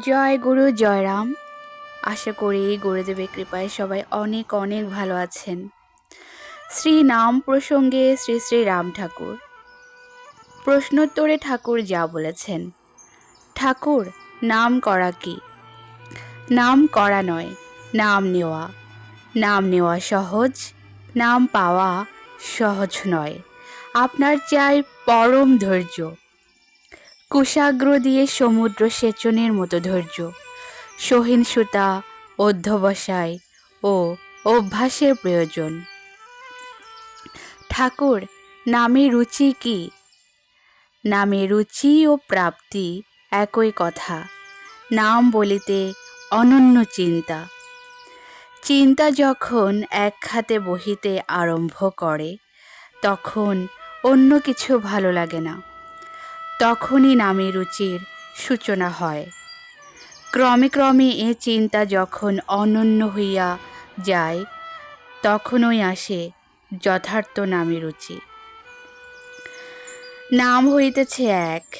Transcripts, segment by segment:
জয় গুরু জয়রাম আশা করি গুরুদেবের কৃপায় সবাই অনেক অনেক ভালো আছেন। শ্রী নাম প্রসঙ্গে শ্রী শ্রী রাম ঠাকুর। প্রশ্নোত্তরে ঠাকুর যা বলেছেন, ঠাকুর, নাম করা কি? নাম করা নয়, নাম নেওয়া। নাম নেওয়া সহজ, নাম পাওয়া সহজ নয়। আপনার চাই পরম ধৈর্য কুশাগ্র দিয়ে সমুদ্র সেচনের মতো ধৈর্য। সহিংসতা অধ্যবসায় ও অভ্যাসের প্রয়োজন। ঠাকুর, নামে রুচি কি? নামে রুচি ও প্রাপ্তি একই কথা। নাম বলিতে অনন্য চিন্তা। চিন্তা যখন এক খাতে বহিতে আরম্ভ করে, তখন অন্য কিছু ভালো লাগে না। তখনই নামে রুচির সূচনা হয়। ক্রমে ক্রমে এ চিন্তা যখন অনন্য হইয়া যায়, তখনই আসে যথার্থ নামে রুচি। নাম হইতেছে এক,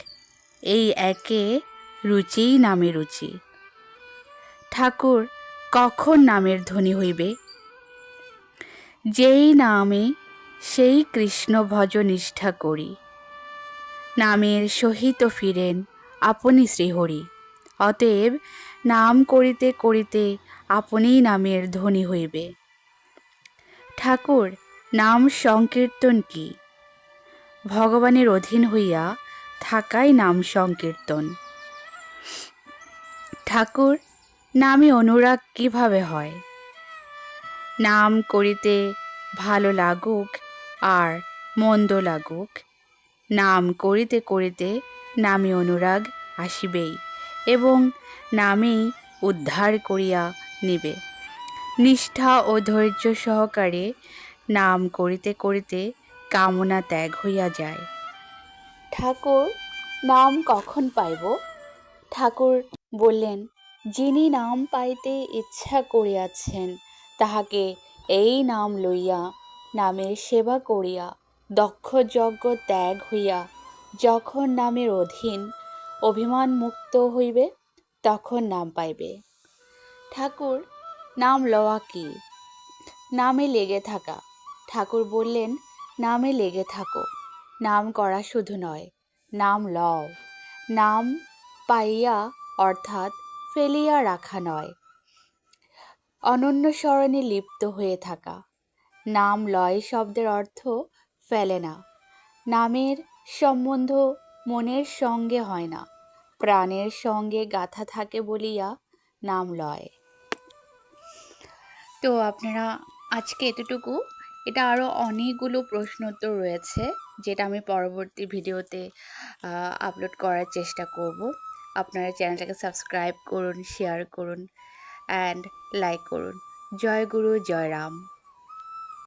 এই একে রুচিই নামে রুচি। ঠাকুর, কখন নামের ধ্বনি হইবে? যেই নামে সেই কৃষ্ণ ভজ নিষ্ঠা করি। নামের সহিত ফিরেন আপনি শ্রীহরি। অতএব নাম করিতে করিতে আপনিই নামের ধ্বনি হইবে। ঠাকুর, নাম সংকীর্তন কি? ভগবানের অধীন হইয়া থাকাই নাম সংকীর্তন। ঠাকুর, নামে অনুরাগ কীভাবে হয়? নাম করিতে ভালো লাগুক আর মন্দ লাগুক নাম করিতে করিতে নামে অনুরাগ আসিবেই এবং নামেই উদ্ধার করিয়া নিবে। নিষ্ঠা ও ধৈর্য সহকারে নাম করিতে করিতে কামনা ত্যাগ হইয়া যায়। ঠাকুর, নাম কখন পাইব? ঠাকুর বললেন, যিনি নাম পাইতে ইচ্ছা করিয়াছেন, তাহাকে এই নাম লইয়া নামের সেবা করিয়া দক্ষ যজ্ঞ ত্যাগ হইয়া যখন নামের অধীন অভিমান মুক্ত হইবে, তখন নাম পাইবে। ঠাকুর, নাম লওয়া কি? নামে লেগে থাকা। ঠাকুর বললেন, নামে লেগে থাকো। নাম করা শুধু নয়, নাম লও। নাম পাইয়া অর্থাৎ ফেলিয়া রাখা নয়। অনন্য স্মরণে লিপ্ত হয়ে থাকা। নাম লয় শব্দের অর্থ ফেলে না। নামের সম্বন্ধ মনের সঙ্গে হয় না। প্রাণের সঙ্গে গাথা থাকে বলিয়া নাম লয়। তো আপনারা আজকে এতটুকু। এটা আরও অনেকগুলো প্রশ্নোত্তর রয়েছে, যেটা আমি পরবর্তী ভিডিওতে আপলোড করার চেষ্টা করব। আপনারা চ্যানেলটাকে সাবস্ক্রাইব করুন শেয়ার করুন অ্যান্ড লাইক করুন। জয় গুরু, জয় রাম।